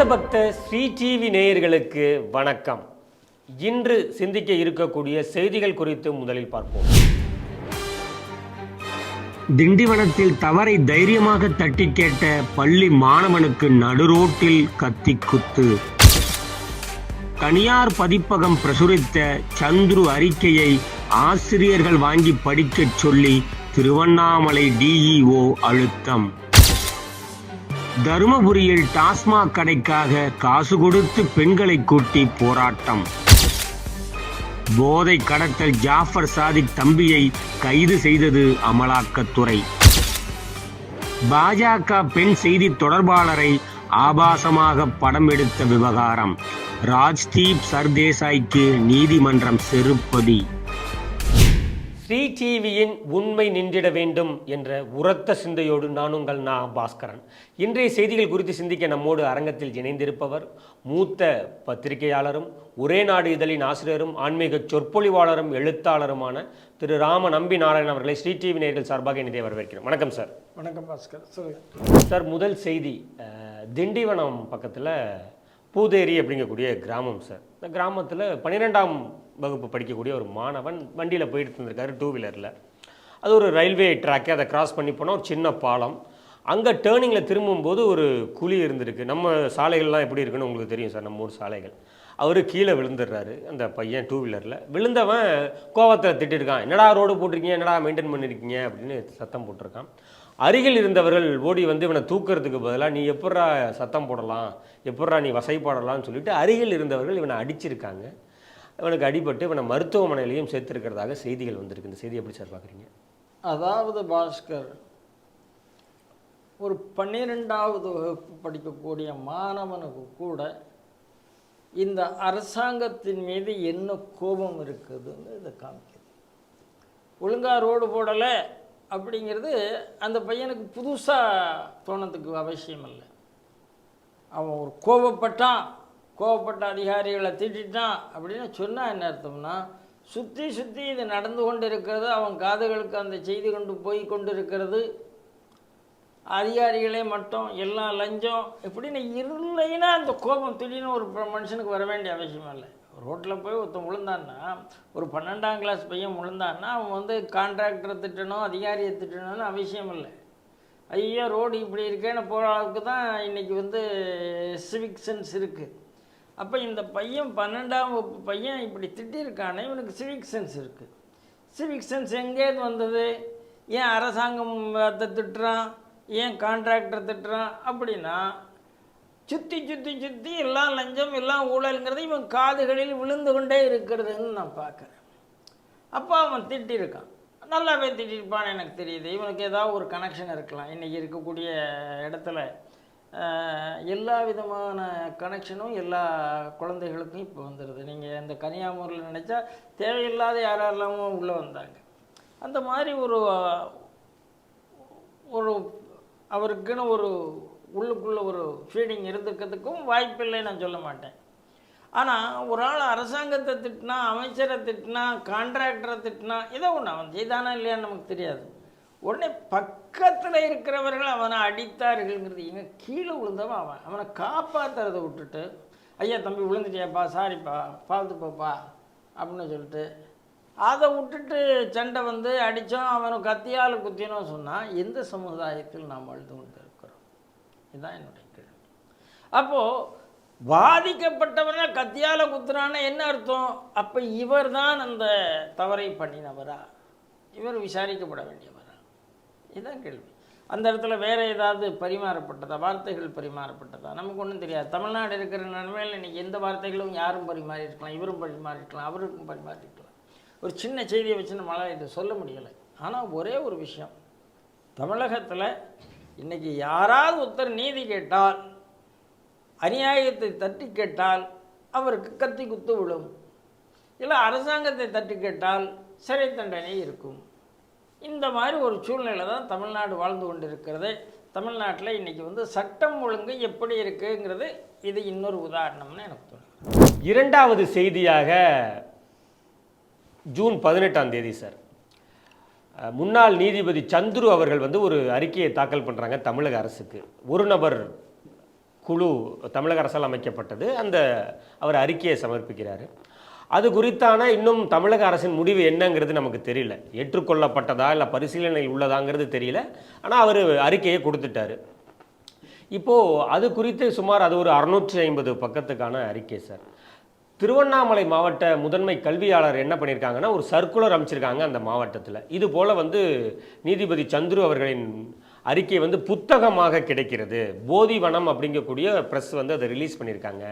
தேசபக்த Sri TV நேயர்களுக்கு வணக்கம். இன்று சிந்திக்க இருக்கக்கூடிய செய்திகள் குறித்து முதலில் பார்ப்போம். திண்டிவனத்தில் தவறை தைரியமாக தட்டி கேட்ட பள்ளி மாணவனுக்கு நடுரோட்டில் கத்தி குத்து. தனியார் பதிப்பகம் பிரசுரித்த சந்துரு அறிக்கையை ஆசிரியர்கள் வாங்கி படிக்கச் சொல்லி திருவண்ணாமலை டிஇஓ அழுத்தம். தருமபுரியில் டாஸ்மாக் கடைக்காக காசு கொடுத்து பெண்களை கூட்டி போராட்டம். போதை கடத்தல் ஜாஃபர் சாதிக் தம்பியை கைது செய்தது அமலாக்கத்துறை. பாஜக பெண் செய்தி தொடர்பாளரை ஆபாசமாக படம் எடுத்த விவகாரம். ராஜ்தீப் சர்தேசாய்க்கு நீதிமன்றம் செருப்பதி. ஸ்ரீ டிவியின் உண்மை நின்றிட வேண்டும் என்ற உரத்த சிந்தையோடு நான் உங்கள் நா. பாஸ்கரன். இன்றைய செய்திகள் குறித்து சிந்திக்க நம்மோடு அரங்கத்தில் இணைந்திருப்பவர் மூத்த பத்திரிகையாளரும் ஒரே நாடு இதழின் ஆசிரியரும் ஆன்மீக சொற்பொழிவாளரும் எழுத்தாளருமான திரு. ராம நம்பி நாராயணன் அவர்களை ஸ்ரீ டிவி நேயர்கள் சார்பாக இணைய வரவேற்கிறோம். வணக்கம் சார். வணக்கம் பாஸ்கர். சார் முதல் செய்தி திண்டிவனம் பக்கத்தில் பூதேரி அப்படிங்கக்கூடிய கிராமம் சார். இந்த கிராமத்தில் பன்னிரெண்டாம் வகுப்பு படிக்கக்கூடிய ஒரு மாணவன் வண்டியில் போயிட்டு இருந்திருக்காரு டூ வீலரில் அது ஒரு ரயில்வே ட்ராக்கு அதை கிராஸ் பண்ணி போனால் ஒரு சின்ன பாலம். அங்கே டேர்னிங்கில் திரும்பும்போது ஒரு குழி இருந்திருக்கு. நம்ம சாலைகள்லாம் எப்படி இருக்குன்னு உங்களுக்கு தெரியும் சார் நம்ம ஊர் சாலைகள். அவர் கீழே விழுந்துடுறாரு அந்த பையன் டூ வீலரில் விழுந்தவன் கோவத்தில் திட்டிருக்கான் என்னடா ரோடு போட்டிருக்கீங்க? என்னடா மெயின்டைன் பண்ணியிருக்கீங்க அப்படின்னு சத்தம் போட்டிருக்கான். அருகில் இருந்தவர்கள் ஓடி வந்து இவனை தூக்கிறதுக்கு பதிலாக நீ எப்பட்றா சத்தம் போடலாம்? எப்பட்றா நீ வசைப்பாடலாம்னு சொல்லிட்டு அருகில் இருந்தவர்கள் இவனை அடிச்சிருக்காங்க. இவனுக்கு அடிபட்டு இவனை மருத்துவமனையிலையும் சேர்த்துருக்கிறதாக செய்திகள் வந்திருக்கு. இந்த செய்தி எப்படி சார் பார்க்குறீங்க? அதாவது பாஸ்கர் ஒரு பன்னிரெண்டாவது வகுப்பு படிக்கக்கூடிய மாணவனுக்கு கூட இந்த அரசாங்கத்தின் மீது என்ன கோபம் இருக்குதுன்னு இதை காமிக்குது. ஒழுங்கா ரோடு போடலை அப்படிங்கிறது அந்த பையனுக்கு புதுசாக தோணத்துக்கு அவசியம் இல்லை. அவன் ஒரு கோபப்பட்டான். கோபப்பட்ட அதிகாரிகளை திட்டான் அப்படின்னு சொன்னால் என்ன அர்த்தம்னா சுற்றி சுற்றி இது நடந்து கொண்டு இருக்கிறது அவன் காதுகளுக்கு அந்த செய்தி கொண்டு போய் கொண்டு இருக்கிறது அதிகாரிகளே மட்டும் எல்லாம் லஞ்சம் இப்படின்னு இல்லைன்னா அந்த கோபம் திடீர்னு ஒரு மனுஷனுக்கு வர வேண்டிய அவசியம் இல்லை. ரோட்டில் போய் ஒருத்தன் விழுந்தான்னா ஒரு பன்னெண்டாம் கிளாஸ் பையன் விழுந்தான்னா அவன் வந்து கான்ட்ராக்டரை திட்டணும் அதிகாரியை திட்டணும்னு அவசியம் இல்லை. ஐயோ ரோடு இப்படி இருக்கேன்னு போகிற அளவுக்கு தான் இன்றைக்கி வந்து சிவிக் சென்ஸ் இருக்குது அப்போ இந்த பையன் பன்னெண்டாம் வகுப்பு பையன் இப்படி திட்டிருக்கானே இவனுக்கு சிவிக் சென்ஸ் இருக்குது சிவிக் சென்ஸ் எங்கேருந்து வந்தது? ஏன் அரசாங்கம் அதை திட்டுறான்? ஏன் கான்ட்ராக்டர் திட்டுறான்? அப்படின்னா சுற்றி சுற்றி சுற்றி எல்லாம் லஞ்சம் எல்லாம் ஊழலுங்கிறது இவன் காதுகளில் விழுந்து கொண்டே இருக்கிறதுன்னு நான் பார்க்குறேன். அப்போ அவன் திட்டிருக்கான் நல்லாவே திட்டிருப்பான்னு எனக்கு தெரியுது. இவனுக்கு ஏதாவது ஒரு கனெக்ஷன் இருக்கலாம். இன்றைக்கி இருக்கக்கூடிய இடத்துல எல்லா விதமான கனெக்ஷனும் எல்லா குழந்தைகளுக்கும் இப்போ வந்துடுது நீங்கள் இந்த கன்னியாகுமரியில் நினச்சா தேவையில்லாத யாரெல்லாமோ உள்ளே வந்தாங்க. அந்த மாதிரி ஒரு ஒரு அவருக்குன்னு ஒரு உள்ளுக்குள்ள ஒரு ஃபீடிங் இருந்துக்கிறதுக்கும் வாய்ப்பில்லை நான் சொல்ல மாட்டேன். ஆனால் ஒரு ஆள் அரசாங்கத்தை திட்டினா அமைச்சரை திட்டினா கான்ட்ராக்டரை திட்டினா ஏதோ ஒன்று அவன் செய்தானா இல்லையான்னு நமக்கு தெரியாது. உடனே பக்கத்தில் இருக்கிறவர்கள் அவனை அடித்தார்கள்ங்கிறது இங்கே கீழே விழுந்தவன் அவன். அவனை காப்பாற்றுறதை விட்டுட்டு ஐயா தம்பி விழுந்துட்டியாப்பா? சாரிப்பா. பார்த்து போப்பா. அப்படின்னு சொல்லிட்டு அதை விட்டுட்டு சண்டை வந்து அடித்தோம் அவனை கத்தியால் குத்தினோம் சொன்னால் எந்த சமுதாயத்தில் நாம் வாழ்ந்து கொண்டு இருக்கிறோம் இதுதான் என்னுடைய கேள்வி. அப்போது பாதிக்கப்பட்டவனை கத்தியால் குத்துறான்னு என்ன அர்த்தம்? அப்போ இவர் தான் அந்த தவறை பண்ணினவரா? இவர் விசாரிக்கப்பட வேண்டியவர். இதுதான் கேள்வி. அந்த இடத்துல வேறு ஏதாவது பரிமாறப்பட்டதா? வார்த்தைகள் பரிமாறப்பட்டதா? நமக்கு ஒன்றும் தெரியாது. தமிழ்நாடு இருக்கிற நிலைமையில் இன்றைக்கி எந்த வார்த்தைகளும் யாரும் பரிமாறி இருக்கலாம் இவரும் பரிமாறி இருக்கலாம் அவருக்கும் பரிமாறி இருக்கலாம் ஒரு சின்ன செய்தியை வச்சு நம்மளால் இதை சொல்ல முடியலை. ஆனால் ஒரே ஒரு விஷயம். தமிழகத்தில் இன்றைக்கி யாராவது ஒருத்தர் நீதி கேட்டால் அநியாயத்தை தட்டி கேட்டால் அவருக்கு கத்தி குத்து விழும். இல்லை அரசாங்கத்தை தட்டி கேட்டால் சிறை தண்டனை இருக்கும். இந்த மாதிரி ஒரு சூழ்நிலை தான் தமிழ்நாடு வாழ்ந்து கொண்டிருக்கிறது. தமிழ்நாட்டில் இன்றைக்கி வந்து சட்டம் ஒழுங்கு எப்படி இருக்குங்கிறது இது இன்னொரு உதாரணம்னு எனக்கு தோணும் இரண்டாவது செய்தியாக ஜூன் பதினெட்டாம் தேதி சார். முன்னாள் நீதிபதி சந்துரு அவர்கள் வந்து ஒரு அறிக்கையை தாக்கல் பண்ணுறாங்க தமிழக அரசுக்கு. ஒரு நபர் குழு தமிழக அரசால் அமைக்கப்பட்டது. அந்த அவர் அறிக்கையை சமர்ப்பிக்கிறார். அது குறித்தான இன்னும் தமிழக அரசின் முடிவு என்னங்கிறது நமக்கு தெரியல. ஏற்றுக்கொள்ளப்பட்டதா இல்லை பரிசீலனையில் உள்ளதாங்கிறது தெரியல. ஆனால் அவர் அறிக்கையை கொடுத்துட்டாரு. இப்போது அது குறித்து சுமார் அது ஒரு அறுநூற்றி ஐம்பது பக்கத்துக்கான அறிக்கை சார். திருவண்ணாமலை மாவட்ட முதன்மை கல்வியாளர் என்ன பண்ணியிருக்காங்கன்னா ஒரு சர்க்குலர் அமைச்சிருக்காங்க அந்த மாவட்டத்தில். இது போல் வந்து நீதிபதி சந்துரு அவர்களின் அறிக்கை வந்து புத்தகமாக கிடைக்கிறது. போதிவனம் அப்படிங்கக்கூடிய ப்ரெஸ் வந்து அதை ரிலீஸ் பண்ணியிருக்காங்க.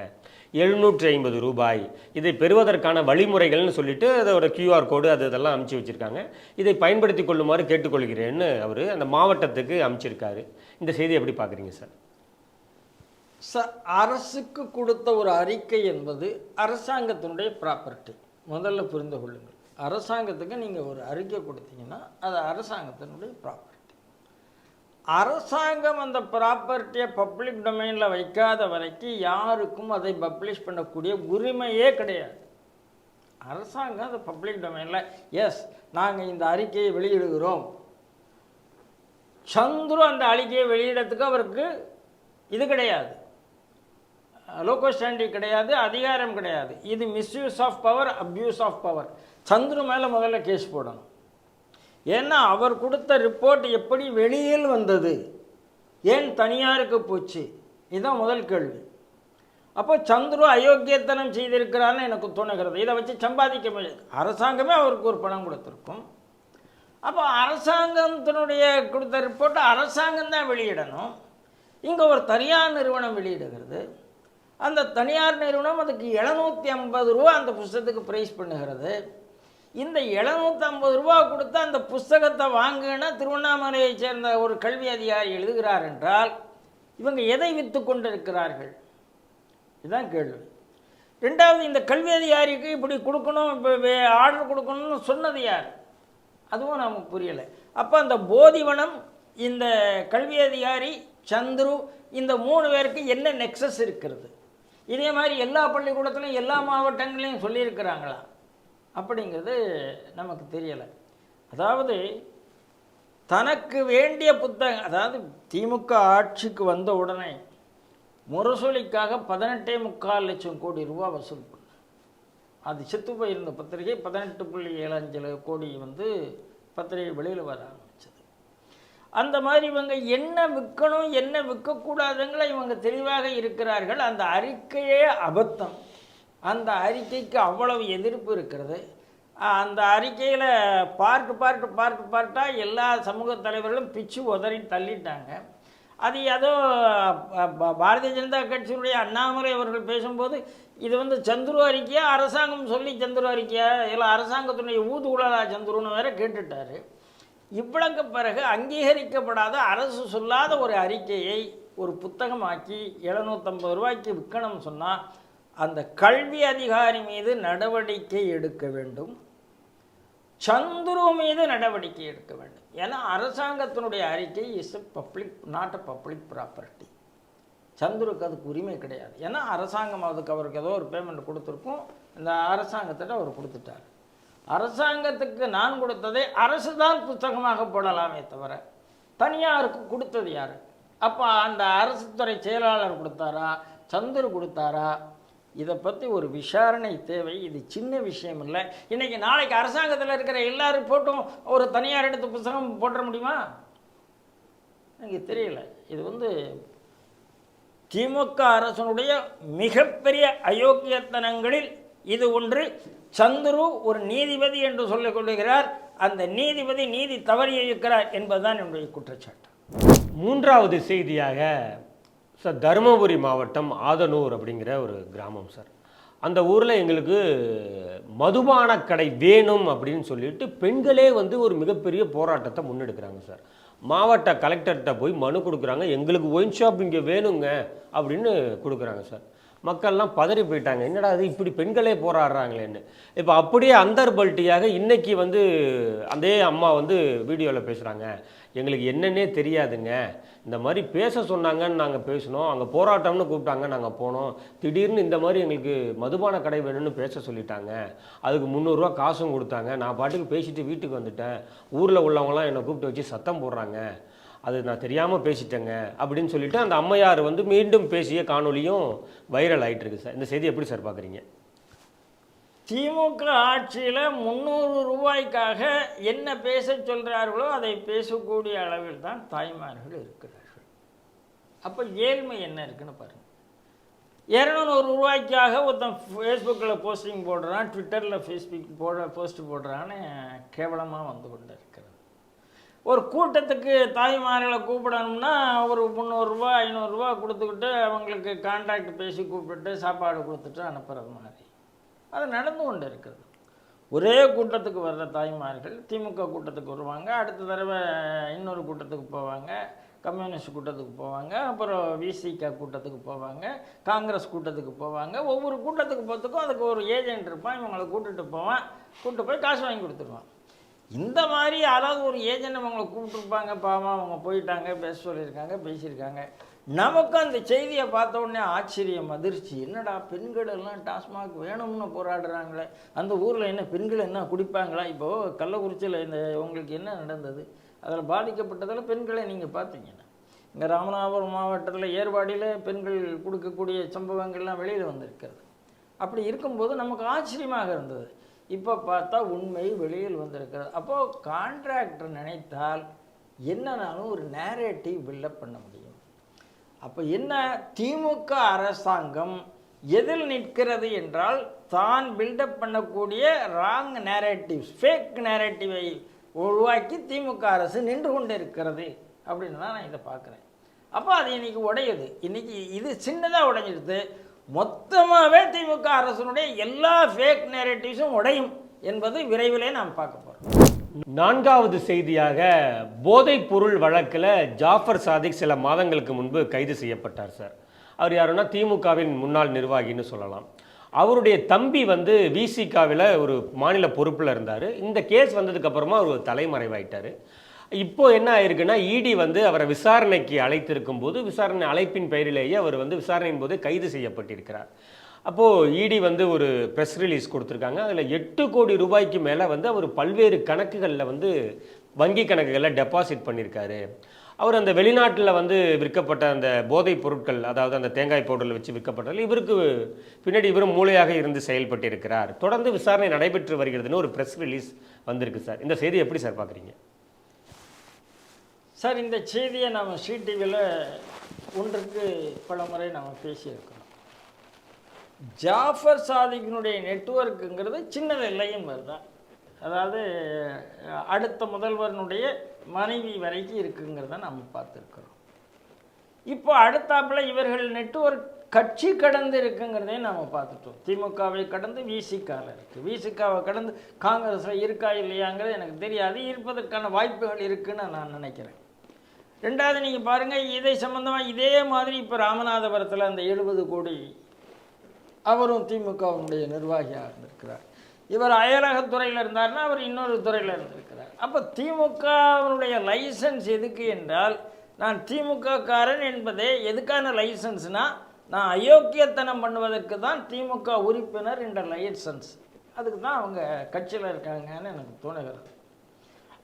எழுநூற்றி ஐம்பது ரூபாய். இதை பெறுவதற்கான வழிமுறைகள்னு சொல்லிட்டு அதோட கியூஆர் கோடு அது இதெல்லாம் அமுச்சு வச்சுருக்காங்க. இதை பயன்படுத்தி கொள்ளுமாறு கேட்டுக்கொள்கிறேன்னு அவர் அந்த மாவட்டத்துக்கு அமைச்சிருக்காரு. இந்த செய்தி எப்படி பார்க்குறீங்க சார்? ச அரசுக்கு கொடுத்த ஒரு அறிக்கை என்பது அரசாங்கத்தினுடைய ப்ராப்பர்ட்டி முதல்ல புரிந்து கொள்ளுங்கள். அரசாங்கத்துக்கு நீங்கள் ஒரு அறிக்கை கொடுத்தீங்கன்னா அது அரசாங்கத்தினுடைய ப்ராப்பர்ட்டி அரசாங்கம் அந்த ப்ராப்பர்ட்டியை பப்ளிக் டொமைனில் வைக்காத வரைக்கும் யாருக்கும் அதை பப்ளிஷ் பண்ணக்கூடிய உரிமையே கிடையாது. அரசாங்கம் அந்த பப்ளிக் டொமைனில் எஸ் நாங்கள் இந்த அறிக்கையை வெளியிடுகிறோம். சந்துரு அந்த அறிக்கையை வெளியிடத்துக்கு அவருக்கு இது கிடையாது. லோகோ ஸ்டாண்டி கிடையாது அதிகாரம் கிடையாது. இது misuse of power abuse of power Chandru மேலே முதல்ல கேஸ் போடணும். ஏன்னா அவர் கொடுத்த ரிப்போர்ட் எப்படி வெளியில் வந்தது? ஏன் தனியாருக்கு போச்சு? இதுதான் முதல் கேள்வி. அப்போ சந்துரு அயோக்கியத்தனம் செய்திருக்கிறான்னு எனக்கு தோணுகிறது. இதை வச்சு சம்பாதிக்க முடியாது. அரசாங்கமே அவருக்கு ஒரு பணம் கொடுத்துருக்கும். அப்போ அரசாங்கத்தினுடைய கொடுத்த ரிப்போர்ட்டை அரசாங்கம் தான் வெளியிடணும். இங்கே ஒரு தனியார் நிறுவனம் வெளியிடுகிறது. அந்த தனியார் நிறுவனம் அதுக்கு எழுநூற்றி ஐம்பது ரூபா அந்த புஸ்தகத்துக்கு ப்ரைஸ் பண்ணுகிறது. இந்த எழுநூற்றம்பது ரூபா கொடுத்து அந்த புஸ்தகத்தை வாங்குன்னா திருவண்ணாமலையை சேர்ந்த ஒரு கல்வி அதிகாரி எழுதுகிறார் என்றால் இவங்க எதை விற்று கொண்டிருக்கிறார்கள்? இதுதான் கேள்வி. ரெண்டாவது இந்த கல்வி அதிகாரிக்கு இப்படி கொடுக்கணும் இப்போ ஆர்டர் கொடுக்கணும்னு சொன்னது யார்? அதுவும் நமக்கு புரியலை. அப்போ அந்த போதிவனம் இந்த கல்வி அதிகாரி சந்துரு இந்த மூணு பேருக்கு என்ன நெக்ஸஸ் இருக்கிறது? இதே மாதிரி எல்லா பள்ளிக்கூடத்துலையும் எல்லா மாவட்டங்களையும் சொல்லியிருக்கிறாங்களா? அப்படிங்கிறது நமக்கு தெரியலை. அதாவது தனக்கு வேண்டிய புத்தகம் அதாவது திமுக ஆட்சிக்கு வந்த உடனே முரசொலிக்காக பதினெட்டே முக்கால் லட்சம் கோடி ரூபா வசூல் பண்ண. அது செத்து போயிருந்த பத்திரிகை பதினெட்டு புள்ளி ஏழஞ்சு கோடி வந்து பத்திரிகை வெளியில் வர ஆரம்பிச்சது. அந்த மாதிரி இவங்க என்ன விற்கணும் என்ன விற்கக்கூடாதுங்களை இவங்க தெளிவாக இருக்கிறார்கள். அந்த அறிக்கையே அபத்தம். அந்த அறிக்கைக்கு அவ்வளவு எதிர்ப்பு இருக்கிறது. அந்த அறிக்கையில் பார்ட்டு பார்ட்டு பார்ட்டு பார்ட்டாக எல்லா சமூக தலைவர்களும் பிச்சு உதறி தள்ளிட்டாங்க. அது ஏதோ பாரதிய ஜனதா கட்சியினுடைய அண்ணாமலை அவர்கள் பேசும்போது இது வந்து சந்துரு அறிக்கையா அரசாங்கம் சொல்லி சந்துரு அறிக்கையா இல்லை அரசாங்கத்தினுடைய ஊதுகுழலா சந்துருன்னு வேற கேட்டுட்டாரு. இவ்வளவுக்கு பிறகு அங்கீகரிக்கப்படாத அரசு சொல்லாத ஒரு அறிக்கையை ஒரு புத்தகமாக்கி எழுநூற்றம்பது ரூபாய்க்கு விற்கணும்னு சொன்னால் அந்த கல்வி அதிகாரி மீது நடவடிக்கை எடுக்க வேண்டும். சந்துரு மீது நடவடிக்கை எடுக்க வேண்டும். ஏன்னா அரசாங்கத்தினுடைய அறிக்கை is a public not a public property சந்துருக்கு அதுக்கு உரிமை கிடையாது. ஏன்னா அரசாங்கம் அதுக்கு அவருக்கு ஏதோ ஒரு பேமெண்ட் கொடுத்துருக்கும். இந்த அரசாங்கத்திட்ட அவர் கொடுத்துட்டார். அரசாங்கத்துக்கு நான் கொடுத்ததை அரசு தான் புத்தகமாக போடலாமே தவிர தனியாருக்கு கொடுத்தது யார்? அப்போ அந்த அரசு துறை செயலாளர் கொடுத்தாரா? சந்துரு கொடுத்தாரா? இதை பற்றி ஒரு விசாரணை தேவை. இது சின்ன விஷயம் இல்லை. இன்றைக்கி நாளைக்கு அரசாங்கத்தில் இருக்கிற எல்லா ரிப்போர்ட்டும் ஒரு தனியார் எடுத்து புத்தகம் போட்டுற முடியுமா? எனக்கு தெரியல. இது வந்து திமுக அரசனுடைய மிகப்பெரிய அயோக்கியத்தனங்களில் இது ஒன்று. சந்துரு ஒரு நீதிபதி என்று சொல்லிக் கொள்கிறார். அந்த நீதிபதி நீதி தவறியிருக்கிறார் என்பதுதான் என்னுடைய குற்றச்சாட்டு. மூன்றாவது செய்தியாக சார் தருமபுரி மாவட்டம் ஆதனூர் அப்படிங்கிற ஒரு கிராமம் சார். அந்த ஊரில் எங்களுக்கு மதுபான கடை வேணும் அப்படின்னு சொல்லிட்டு பெண்களே வந்து ஒரு மிகப்பெரிய போராட்டத்தை முன்னெடுக்கிறாங்க சார். மாவட்ட கலெக்டர்கிட்ட போய் மனு கொடுக்குறாங்க எங்களுக்கு ஒயின் ஷாப் இங்கே வேணுங்க அப்படின்னு கொடுக்குறாங்க சார். மக்கள்லாம் பதறி போயிட்டாங்க என்னடா இது இப்படி பெண்களே போராடுறாங்களேன்னு. இப்போ அப்படியே அந்தர்பல்ட்டியாக இன்றைக்கி வந்து அதே அம்மா வந்து வீடியோவில் பேசுகிறாங்க எங்களுக்கு என்னன்னே தெரியாதுங்க இந்த மாதிரி பேச சொன்னாங்கன்னு நாங்கள் பேசினோம். அங்கே போராட்டம்னு கூப்பிட்டாங்க நாங்கள் போனோம். திடீர்னு இந்த மாதிரி எங்களுக்கு மதுபான கடை வேணும்னு பேச சொல்லிட்டாங்க. அதுக்கு முந்நூறுரூவா காசும் கொடுத்தாங்க. நான் பாட்டுக்கு பேசிட்டு வீட்டுக்கு வந்துட்டேன். ஊரில் உள்ளவங்களாம் என்னை கூப்பிட்டு வச்சு சத்தம் போடுறாங்க. அது நான் தெரியாமல் பேசிட்டேங்க அப்படின்னு சொல்லிட்டு அந்த அம்மையார் வந்து மீண்டும் பேசிய காணொலியும் வைரல் ஆகிட்டு இருக்கு சார். இந்த செய்தி எப்படி சார் பார்க்குறீங்க திமுக ஆட்சியில் முந்நூறு ரூபாய்க்காக என்ன பேச சொல்கிறார்களோ அதை பேசக்கூடிய அளவில் தான் தாய்மார்கள் இருக்கிறார்கள். அப்போ ஏழ்மை என்ன இருக்குன்னு பாருங்கள் இரநூறு ரூபாய்க்காக ஒருத்தன் ஃபேஸ்புக்கில் போஸ்டிங் போடுறான் ட்விட்டரில் ஃபேஸ்புக் போட போஸ்ட் போடுறான்னு கேவலமாக வந்து கொண்டு இருக்கிறது ஒரு கூட்டத்துக்கு தாய்மார்களை கூப்பிடணும்னா ஒரு முந்நூறுரூவா ஐநூறுரூவா கொடுத்துக்கிட்டு அவங்களுக்கு கான்ட்ராக்ட் பேசி கூப்பிட்டு சாப்பாடு கொடுத்துட்டு அனுப்புறது மாதிரி. அது நடந்து கொண்டு இருக்குது. ஒரே கூட்டத்துக்கு வர்ற தாய்மார்கள் திமுக கூட்டத்துக்கு வருவாங்க அடுத்த தடவை இன்னொரு கூட்டத்துக்கு போவாங்க கம்யூனிஸ்ட் கூட்டத்துக்கு போவாங்க அப்புறம் விசிக கூட்டத்துக்கு போவாங்க காங்கிரஸ் கூட்டத்துக்கு போவாங்க. ஒவ்வொரு கூட்டத்துக்கு போகிறதுக்கும் அதுக்கு ஒரு ஏஜென்ட் இருப்பான் இவங்களை கூட்டுட்டு போவான் கூப்பிட்டு போய் காசு வாங்கி கொடுத்துருவான். இந்த மாதிரி யாராவது ஒரு ஏஜென்ட் அவங்களை கூப்பிட்டுருப்பாங்க பாவம் அவங்க போயிட்டாங்க பேச சொல்லியிருக்காங்க பேசியிருக்காங்க. நமக்கு அந்த செய்தியை பார்த்த உடனே ஆச்சரியம் அதிர்ச்சி. என்னடா பெண்கள் எல்லாம் டாஸ்மாக் வேணும்னு போராடுறாங்களே? அந்த ஊரில் என்ன பெண்கள் என்ன குடிப்பாங்களா? இப்போது கள்ளக்குறிச்சியில் இந்த உங்களுக்கு என்ன நடந்தது? அதில் பாதிக்கப்பட்டதில் பெண்களை நீங்கள் பார்த்தீங்கன்னா இங்கே ராமநாதபுரம் மாவட்டத்தில் ஏற்பாடியில் பெண்கள் கொடுக்கக்கூடிய சம்பவங்கள்லாம் வெளியில் வந்திருக்கிறது. அப்படி இருக்கும்போது நமக்கு ஆச்சரியமாக இருந்தது. இப்போ பார்த்தா உண்மை வெளியில் வந்திருக்கிறது. அப்போது கான்ட்ராக்டர் நினைத்தால் என்னன்னாலும் ஒரு நேரேட்டிவ் பில்டப் பண்ண முடியும். அப்போ என்ன திமுக அரசாங்கம் எதில் நிற்கிறது என்றால் தான் பில்டப் பண்ணக்கூடிய ராங் நேரேட்டிவ்ஸ் ஃபேக் நேரேட்டிவை உருவாக்கி திமுக அரசு நின்று கொண்டு இருக்கிறது அப்படின்னு தான் நான் இதை பார்க்குறேன். அப்போ அது இன்னைக்கு உடையுது. இன்னைக்கு இது சின்னதாக உடைஞ்சிடுது. மொத்தமாகவே திமுக அரசனுடைய எல்லா ஃபேக் நேரேட்டிவ்ஸும் உடையும் என்பது விரைவிலே நாம் பார்க்க நான்காவது செய்தியாக போதைப் பொருள் வழக்கில் ஜாஃபர் சாதிக் சில மாதங்களுக்கு முன்பு கைது செய்யப்பட்டார் சார். அவர் யாருன்னா திமுகவின் முன்னாள் நிர்வாகின்னு சொல்லலாம். அவருடைய தம்பி வந்து விசிகாவில் ஒரு மாநில பொறுப்பில் இருந்தார். இந்த கேஸ் வந்ததுக்கப்புறமா அவர் தலைமறைவாயிட்டார். இப்போது என்ன ஆயிருக்குன்னா இடி வந்து அவரை விசாரணைக்கு அழைத்திருக்கும் போது விசாரணை அழைப்பின் பெயரிலேயே அவர் வந்து விசாரணையின் போது கைது செய்யப்பட்டிருக்கிறார். அப்போது இடி வந்து ஒரு ப்ரெஸ் ரிலீஸ் கொடுத்துருக்காங்க. அதில் எட்டு கோடி ரூபாய்க்கு மேலே வந்து அவர் பல்வேறு கணக்குகளில் வந்து வங்கி கணக்குகளில் டெபாசிட் பண்ணியிருக்காரு. அவர் அந்த வெளிநாட்டில் வந்து விற்கப்பட்ட அந்த போதைப் பொருட்கள் அதாவது அந்த தேங்காய் பவுடரில் வச்சு விற்கப்பட்டதில் இவருக்கு பின்னாடி இவரும் மூளையாக இருந்து செயல்பட்டு இருக்கிறார் தொடர்ந்து விசாரணை நடைபெற்று வருகிறதுன்னு ஒரு ப்ரெஸ் ரிலீஸ் வந்திருக்கு சார். இந்த செய்தி எப்படி சார் பார்க்குறீங்க? சார் இந்த செய்தியை நம்ம சி டிவியில் ஒன்றுக்கு பல முறை நம்ம பேசியிருக்கோம். ஜாஃபர் சாதிக்கினுடைய நெட்ஒர்க்குங்கிறது சின்னது இல்லையும் தான் அதாவது அடுத்த முதல்வரனுடைய மனைவி வரைக்கும் இருக்குங்கிறத நம்ம பார்த்துருக்குறோம். இப்போ அடுத்தாப்புல இவர்கள் நெட்ஒர்க் கட்சி கடந்து இருக்குங்கிறதையும் நம்ம பார்த்துட்டோம். திமுகவை கடந்து விசிகாவில் இருக்குது விசிகாவை கடந்து காங்கிரஸில் இருக்கா இல்லையாங்கிறது எனக்கு தெரியாது. இருப்பதற்கான வாய்ப்புகள் இருக்குன்னு நான் நினைக்கிறேன். ரெண்டாவது நீங்கள் பாருங்கள் இதை சம்மந்தமாக இதே மாதிரி இப்போ ராமநாதபுரத்தில் அந்த எழுபது கோடி அவரும் திமுகவினுடைய நிர்வாகியாக இருந்திருக்கிறார். இவர் அயலகத்துறையில் இருந்தார்னா அவர் இன்னொரு துறையில் இருந்திருக்கிறார். அப்போ திமுகவினுடைய லைசன்ஸ் எதுக்கு என்றால் நான் திமுகக்காரன் என்பதே எதுக்கான லைசன்ஸ்னால் நான் அயோக்கியத்தனம் பண்ணுவதற்கு தான் திமுக உறுப்பினர் என்ற லைசன்ஸ். அதுக்கு தான் அவங்க கட்சியில் இருக்காங்கன்னு எனக்கு தோணுகிறது.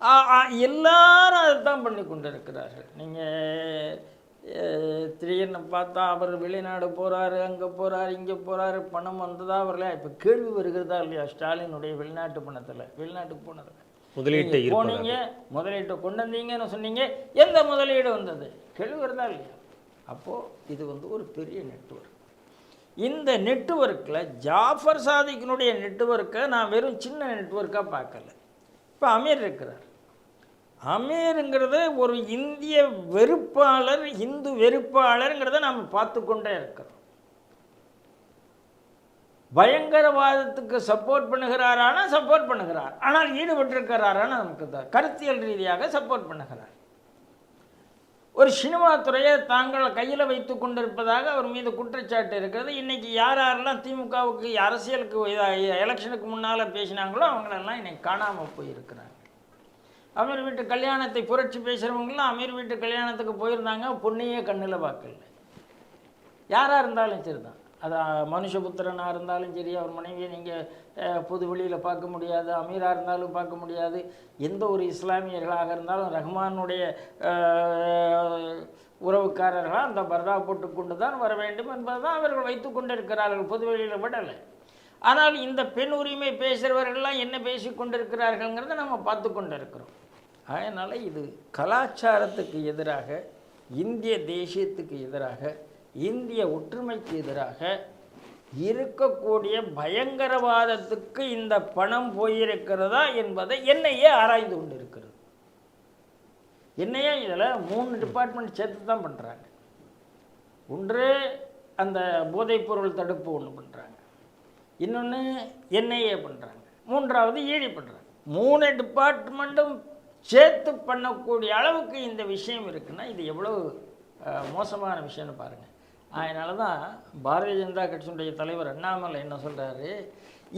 ஆ, ஆ, எல்லாரும் அதை தான் பண்ணி கொண்டு இருக்கிறார்கள் நீங்கள் திடீர்னு பார்த்தா அவர் வெளிநாடு போகிறாரு அங்கே போகிறாரு இங்கே போகிறாரு பணம் வந்ததா வரலையா? இப்போ கேள்வி வருகிறதா இல்லையா? ஸ்டாலினுடைய வெளிநாட்டு பணத்தில் வெளிநாட்டுக்கு போனதில் முதலீட்டை. போனீங்க முதலீட்டை கொண்டு வந்தீங்கன்னு சொன்னீங்க எந்த முதலீடு வந்தது? கேள்வி வருதா இல்லையா? அப்போது இது வந்து ஒரு பெரிய நெட்வொர்க் இந்த நெட்வொர்க்கில் ஜாஃபர் சாதிக்கினுடைய நெட்வொர்க்கை நான் வெறும் சின்ன நெட்வொர்க்காக பார்க்கல. இப்போ அமீர் இருக்கிறார். அமீருங்கிறது ஒரு இந்திய வெறுப்பாளர் இந்து வெறுப்பாளருங்கிறத நாம் பார்த்து கொண்டே இருக்கிறோம். பயங்கரவாதத்துக்கு சப்போர்ட் பண்ணுகிறாரானா சப்போர்ட் பண்ணுகிறார். ஆனால் ஈடுபட்டிருக்கிறாரான நமக்கு தான் கருத்தியல் ரீதியாக சப்போர்ட் பண்ணுகிறார். ஒரு சினிமா துறையை தாங்கள் கையில் வைத்து கொண்டிருப்பதாக அவர் மீது குற்றச்சாட்டு இருக்கிறது. இன்றைக்கி யார் யாரெல்லாம் திமுகவுக்கு அரசியலுக்கு எலெக்ஷனுக்கு முன்னால் பேசினாங்களோ அவங்களெல்லாம் இன்றைக்கி காணாமல் போயிருக்கிறாங்க. அமீர் வீட்டு கல்யாணத்தை புரட்சி பேசுகிறவங்களாம் அமீர் வீட்டு கல்யாணத்துக்கு போயிருந்தாங்க பொண்ணையே கண்ணில் பார்க்கல. யாராக இருந்தாலும் சரிதான். அது மனுஷபுத்திரனாக இருந்தாலும் சரி அவர் மனைவியை நீங்கள் பொது வெளியில் பார்க்க முடியாது அமீராக இருந்தாலும் பார்க்க முடியாது. எந்த ஒரு இஸ்லாமியர்களாக இருந்தாலும் ரஹ்மானுடைய உறவுக்காரர்களாக அந்த பர்தா போட்டு கொண்டு தான் வர வேண்டும் என்பதுதான் அவர்கள் வைத்து கொண்டிருக்கிறார்கள் பொது வெளியில் விடலை. ஆனால் இந்த பெண் உரிமை பேசுகிறவர்கள்லாம் என்ன பேசி கொண்டிருக்கிறார்கள்ங்கிறத நம்ம பார்த்து கொண்டு இருக்கிறோம் அதனால் இது கலாச்சாரத்துக்கு எதிராக இந்திய தேசியத்துக்கு எதிராக இந்திய ஒற்றுமைக்கு எதிராக இருக்கக்கூடிய பயங்கரவாதத்துக்கு இந்த பணம் போயிருக்கிறதா என்பதை என்னையே ஆராய்ந்து கொண்டிருக்கிறது. என்னையே இதில் மூணு டிபார்ட்மெண்ட் சேர்த்து தான் பண்ணுறாங்க ஒன்று அந்த போதைப்பொருள் தடுப்பு ஒன்று பண்ணுறாங்க இன்னொன்று என்ஐஏ பண்ணுறாங்க மூன்றாவது ஈடி பண்ணுறாங்க மூணு டிபார்ட்மெண்ட்டும் சேர்த்து பண்ணக்கூடிய அளவுக்கு இந்த விஷயம் இருக்குன்னா இது எவ்வளோ மோசமான விஷயம்னு பாருங்கள் அதனால தான் பாரதிய ஜனதா கட்சியினுடைய தலைவர் அண்ணாமலை என்ன சொல்கிறாரு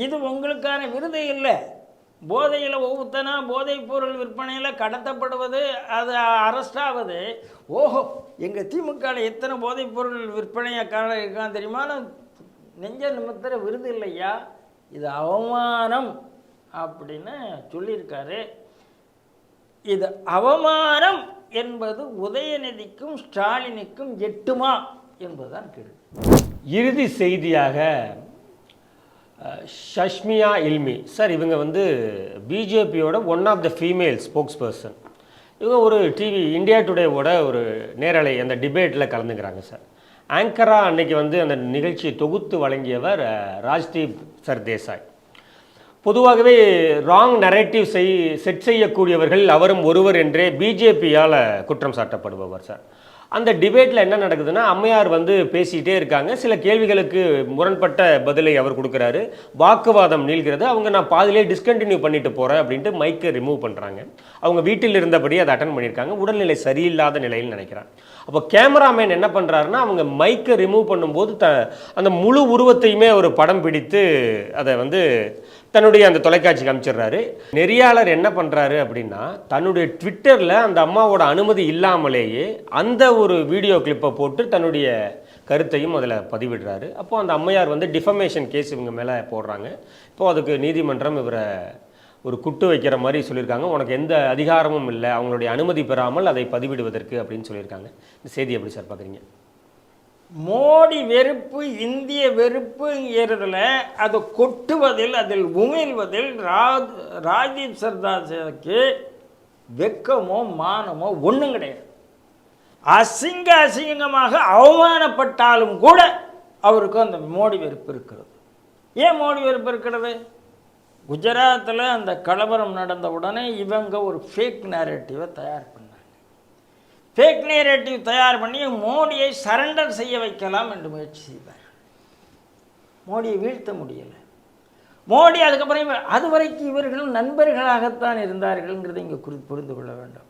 இது உங்களுக்கான விருது இல்லை. போதையில் ஒவ்வொருத்தனா போதைப் பொருள் விற்பனையில் கடத்தப்படுவது அது அரெஸ்ட் ஆகுது ஓஹோ எங்கள் திமுகவில் எத்தனை போதைப் பொருள் விற்பனைக்காரன் இருக்கான் தெரியுமா நெஞ்ச நிமித்தர விருது இல்லையா? இது அவமானம் அப்படின்னு சொல்லியிருக்காரு. இது அவமானம் என்பது உதயநிதிக்கும் ஸ்டாலினுக்கும் எட்டுமா என்பதுதான் கேள்வி இறுதி செய்தியாக ஷஷ்மியா இல்மி. சார் இவங்க வந்து பிஜேபியோட one of the female spokesperson இவங்க ஒரு டிவி இந்தியா டுடேவோட ஒரு நேரலை அந்த டிபேட்டில் கலந்துக்கிறாங்க சார். ஆங்கரா அன்னைக்கு வந்து அந்த நிகழ்ச்சியை தொகுத்து வழங்கியவர் ராஜ்தீப் சர்தேசாய். பொதுவாகவே ராங் நரேட்டிவ் செய் செட் செய்யக்கூடியவர்கள் அவரும் ஒருவர் என்றே பிஜேபியால் குற்றம் சாட்டப்படுபவர் சார் அந்த டிபேட்டில் என்ன நடக்குதுன்னா அம்மையார் வந்து பேசிகிட்டே இருக்காங்க. சில கேள்விகளுக்கு முரண்பட்ட பதிலை அவர் கொடுக்குறாரு. வாக்குவாதம் நீள்கிறது. அவங்க நான் பாதிலே டிஸ்கண்டினியூ பண்ணிட்டு போகிறேன் அப்படின்ட்டு மைக்கை ரிமூவ் பண்ணுறாங்க அவங்க வீட்டில் இருந்தபடி அதை அட்டன் பண்ணியிருக்காங்க. உடல்நிலை சரியில்லாத நிலையில் நினைக்கிறேன் அப்போ கேமராமேன் என்ன பண்ணுறாருன்னா அவங்க மைக்கை ரிமூவ் பண்ணும்போது த அந்த முழு உருவத்தையுமே ஒரு படம் பிடித்து அதை வந்து தன்னுடைய அந்த தொலைக்காட்சிக்கு அமைச்சிடுறாரு நெறியாளர் என்ன பண்ணுறாரு அப்படின்னா தன்னுடைய ட்விட்டரில் அந்த அம்மாவோட அனுமதி இல்லாமலேயே அந்த ஒரு வீடியோ கிளிப்பை போட்டு தன்னுடைய கருத்தையும் அதில் பதிவிடுறாரு. அப்போது அந்த அம்மையார் வந்து டிஃபமேஷன் கேஸ் இவங்க மேலே போடுறாங்க. இப்போது அதுக்கு நீதிமன்றம் இவரை ஒரு குட்டு வைக்கிற மாதிரி சொல்லியிருக்காங்க. உனக்கு எந்த அதிகாரமும் இல்லை. அவங்களுடைய அனுமதி பெறாமல் அதை பதிவிடுவதற்கு அப்படின்னு சொல்லியிருக்காங்க. இந்த செய்தி எப்படி சார் பார்க்குறீங்க மோடி வெறுப்பு இந்திய வெறுப்புங்கிறதுல அதை கொட்டுவதில் அதில் உமிழ்வதில் ராஜ் ராஜீவ் சர்தாருக்கு வெக்கமோ மானமோ ஒன்றும் கிடையாது. அசிங்க அசிங்கமாக அவமானப்பட்டாலும் கூட அவருக்கு அந்த மோடி வெறுப்பு இருக்கிறது. ஏன் மோடி வெறுப்பு இருக்கிறது? குஜராத்தில் அந்த கலவரம் நடந்த உடனே இவங்க ஒரு ஃபேக் நேரட்டிவை தயார் பண்ண ஃபேக் நேரேட்டிவ் தயார் பண்ணி மோடியை சரண்டர் செய்ய வைக்கலாம் என்று முயற்சி செய்தார். மோடியை வீழ்த்த முடியலை. மோடி அதுக்கப்புறம் அது வரைக்கும் இவர்கள் நண்பர்களாகத்தான் இருந்தார்கள்ங்கிறதை இங்கே குறி புரிந்து கொள்ள வேண்டும்.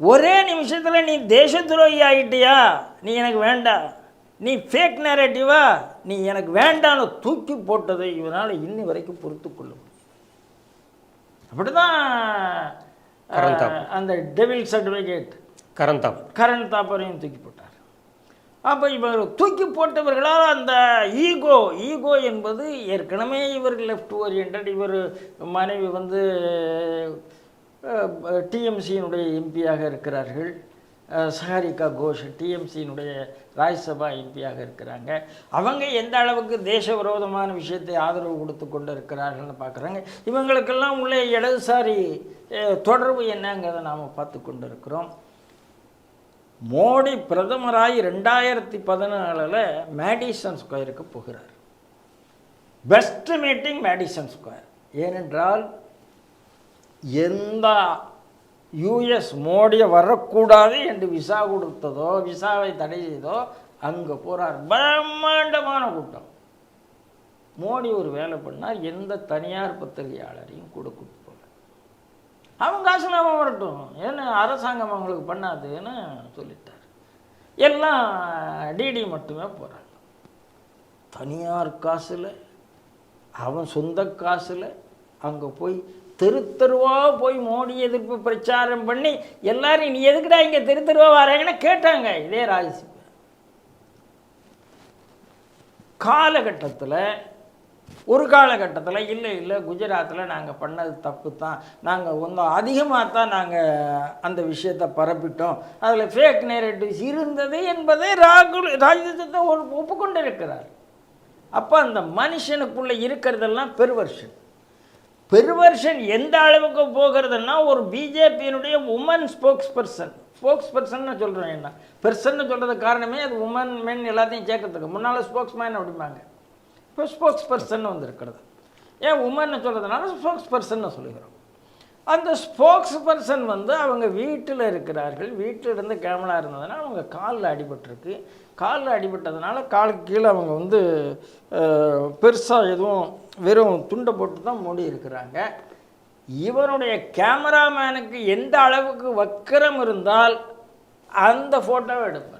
ஒரே நிமிஷத்தில் நீ தேச துரோகி ஆகிட்டியா நீ எனக்கு வேண்டாம் நீ ஃபேக் நேரேட்டிவா நீ எனக்கு வேண்டான்னு தூக்கி போட்டதை இவனால் இன்னி வரைக்கும் பொறுத்து கொள்ள முடியும். அஹ், அந்த டெவில்ஸ் கரண் கரந்தாப் கரண் தாப்பரையும் தூக்கி போட்டார். அப்போ இவர் தூக்கி போட்டவர்களால் அந்த ஈகோ ஈகோ என்பது ஏற்கனவே இவர் லெஃப்ட் ஓரியன்ட் இவர் மனைவி வந்து டிஎம்சியினுடைய எம்பியாக இருக்கிறார்கள். சஹாரிகா கோஷ் டிஎம்சியினுடைய ராஜ்யசபா எம்பியாக இருக்கிறாங்க. அவங்க எந்த அளவுக்கு தேச விரோதமான விஷயத்தை ஆதரவு கொடுத்து கொண்டு இருக்கிறார்கள்னு பார்க்குறாங்க இவங்களுக்கெல்லாம் உள்ள இடதுசாரி தொடர்பு என்னங்கிறத நாம் பார்த்து கொண்டு இருக்கிறோம் மோடி பிரதமராகி ரெண்டாயிரத்தி பதினாலில் மேடிசன் ஸ்கொயருக்கு போகிறார். பெஸ்ட் மீட்டிங் மேடிசன் ஸ்கொயர் ஏனென்றால் எந்த யூஎஸ் மோடியை வரக்கூடாது என்று விசா கொடுத்ததோ விசாவை தடை செய்தோ அங்கே போகிறார் பிரம்மாண்டமான கூட்டம். மோடி ஒரு வேலை பண்ணால் எந்த தனியார் பத்திரிகையாளரையும் கொடுக்கும் அவன் காசு நாம வரட்டும். ஏன்னா அரசாங்கம் அவங்களுக்கு பண்ணாதுன்னு சொல்லிட்டார். எல்லாம் டிடி மட்டுமே போகிறாங்க தனியார் காசில் அவன் சொந்த காசில் அங்கே போய் தெரு தெருவாக போய் மோடி எதிர்ப்பு பிரச்சாரம் பண்ணி எல்லாரும் நீ எதுக்குடா இங்கே தெரு தெருவாக வராங்கன்னு கேட்டாங்க. இதே ராஜ்யசபா. காலகட்டத்தில் ஒரு காலகட்டத்தில் இல்லை இல்லை குஜராத்தில் நாங்கள் பண்ணது தப்பு தான். நாங்கள் கொஞ்சம் அதிகமாக தான் நாங்கள் அந்த விஷயத்தை பரப்பிட்டோம். அதில் ஃபேக் நேரடிஸ் இருந்தது என்பதை ராகுல் ராஜதத்தை ஒரு ஒப்புக்கொண்டு இருக்கிறார் அப்போ அந்த மனுஷனுக்குள்ளே இருக்கிறதெல்லாம் பெருவர்ஷன் பெருவர்ஷன் எந்த அளவுக்கு போகிறதுன்னா ஒரு பிஜேபியினுடைய woman spokesperson spokesperson சொல்கிறேன் என்ன? பெர்சன்னு சொல்கிறதுக்கு காரணமே அது உமன் மென் எல்லாத்தையும் சேர்க்கறதுக்கு. முன்னால் ஸ்போக்ஸ் மேன் அப்படிம்பாங்க. இப்போ ஸ்போக்ஸ் பர்சன் வந்திருக்கிறது. ஏன் உமன்னு சொல்கிறதுனால ஸ்போக்ஸ் பர்சன்னு சொல்லுகிறோம். அந்த ஸ்போக்ஸ் பர்சன் வந்து அவங்க வீட்டில் இருக்கிறார்கள். வீட்டில் இருந்து கேமரா இருந்ததுனால அவங்க காலில் அடிபட்டிருக்கு. காலில் அடிபட்டதுனால காலுக்கு கீழே அவங்க வந்து பெருசாக எதுவும் வெறும் துண்டை போட்டு தான் மூடி இருக்கிறாங்க. இவனுடைய கேமராமேனுக்கு எந்த அளவுக்கு வக்கரம் இருந்தால் அந்த ஃபோட்டோவை எடுப்பேன்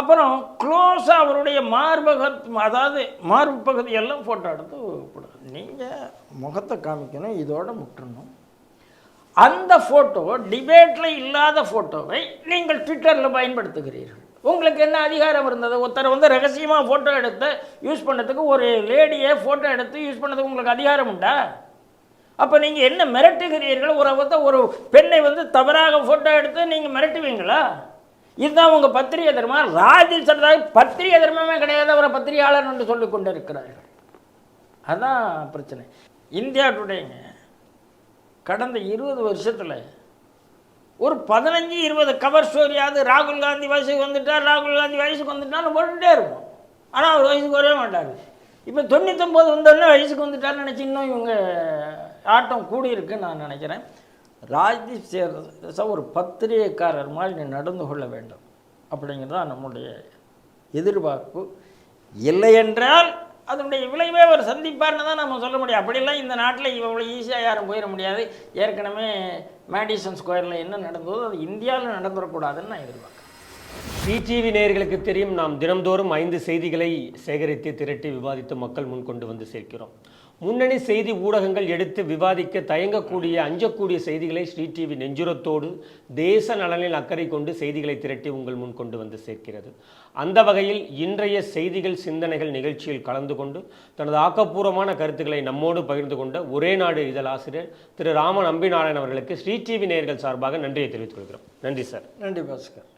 அப்புறம் க்ளோஸாக அவருடைய மார்பக அதாவது மார்பு பகுதியெல்லாம் ஃபோட்டோ எடுத்து போடுறது நீங்கள் முகத்தை காமிக்கணும் இதோடு முட்டணும். அந்த ஃபோட்டோ டிபேட்டில் இல்லாத ஃபோட்டோவை நீங்கள் ட்விட்டரில் பயன்படுத்துகிறீர்கள். உங்களுக்கு என்ன அதிகாரம் இருந்தது? ஒருத்தர் வந்து ரகசியமாக ஃபோட்டோ எடுத்து யூஸ் பண்ணுறதுக்கு ஒரு லேடியை ஃபோட்டோ எடுத்து யூஸ் பண்ணதுக்கு உங்களுக்கு அதிகாரம் உண்டா? அப்போ நீங்கள் என்ன மிரட்டுகிறீர்கள்? ஒரு ஒரு பெண்ணை வந்து தவறாக ஃபோட்டோ எடுத்து நீங்கள் மிரட்டுவீங்களா? இதுதான் உங்கள் பத்திரிகை தர்மம். ராஜில் சொல்றதாக பத்திரிகை தர்மமே கிடையாது அவரை பத்திரிகையாளர் என்று சொல்லி கொண்டு இருக்கிறார்கள் பிரச்சனை. இந்தியா டுடேங்க கடந்த இருபது வருஷத்தில் ஒரு பதினஞ்சு இருபது கவர் ஸ்டோரியாவது ராகுல் காந்தி வயசுக்கு வந்துட்டார் ராகுல் காந்தி வயசுக்கு வந்துட்டார்னு போட்டுகிட்டே இருப்போம். ஆனால் அவர் வயசுக்கு வரவே மாட்டார். இப்போ தொண்ணூத்தொம்பது வந்தோடனே வயசுக்கு வந்துட்டார்னு நினச்சி இன்னும் இவங்க ஆட்டம் கூடியிருக்குன்னு நான் நினைக்கிறேன். ராஜ்தீப் சேர்ந்த ஒரு பத்திரிகைக்காரர் மாதிரி நீ நடந்து கொள்ள வேண்டும். அப்படிங்கிறது தான் நம்முடைய எதிர்பார்ப்பு. இல்லை என்றால் அதனுடைய விளைவே அவர் சந்திப்பார்னு தான் நம்ம சொல்ல முடியும். அப்படிலாம் இந்த நாட்டில் இவ்வளோ ஈஸியாக யாரும் போயிட முடியாது. ஏற்கனவே மேடிசன் ஸ்கொயரில் என்ன நடந்ததோ அது இந்தியாவில் நடந்துடக்கூடாதுன்னு நான் எதிர்பார்க்குறேன். டிடிவி நேயர்களுக்கு தெரியும் நாம் தினம்தோறும் ஐந்து செய்திகளை சேகரித்து திரட்டி விவாதித்து மக்கள் முன் கொண்டு வந்து சேர்க்கிறோம். முன்னணி செய்தி ஊடகங்கள் எடுத்து விவாதிக்க தயங்கக்கூடிய அஞ்சக்கூடிய செய்திகளை ஸ்ரீ டிவி நெஞ்சுரத்தோடு தேச நலனில் அக்கறை கொண்டு செய்திகளை திரட்டி உங்கள் முன் கொண்டு வந்து சேர்க்கிறது. அந்த வகையில் இன்றைய செய்திகள் சிந்தனைகள் நிகழ்ச்சியில் கலந்து கொண்டு தனது ஆக்கப்பூர்வமான கருத்துக்களை நம்மோடு பகிர்ந்து கொண்ட ஒரே நாடு இதழ் ஆசிரியர் திரு ராமன் அம்பிநாராயணன் அவர்களுக்கு ஸ்ரீ டிவி நேயர்கள் சார்பாக நன்றியை தெரிவித்துக் கொள்கிறோம். நன்றி சார். நன்றி பாஸ்கர்.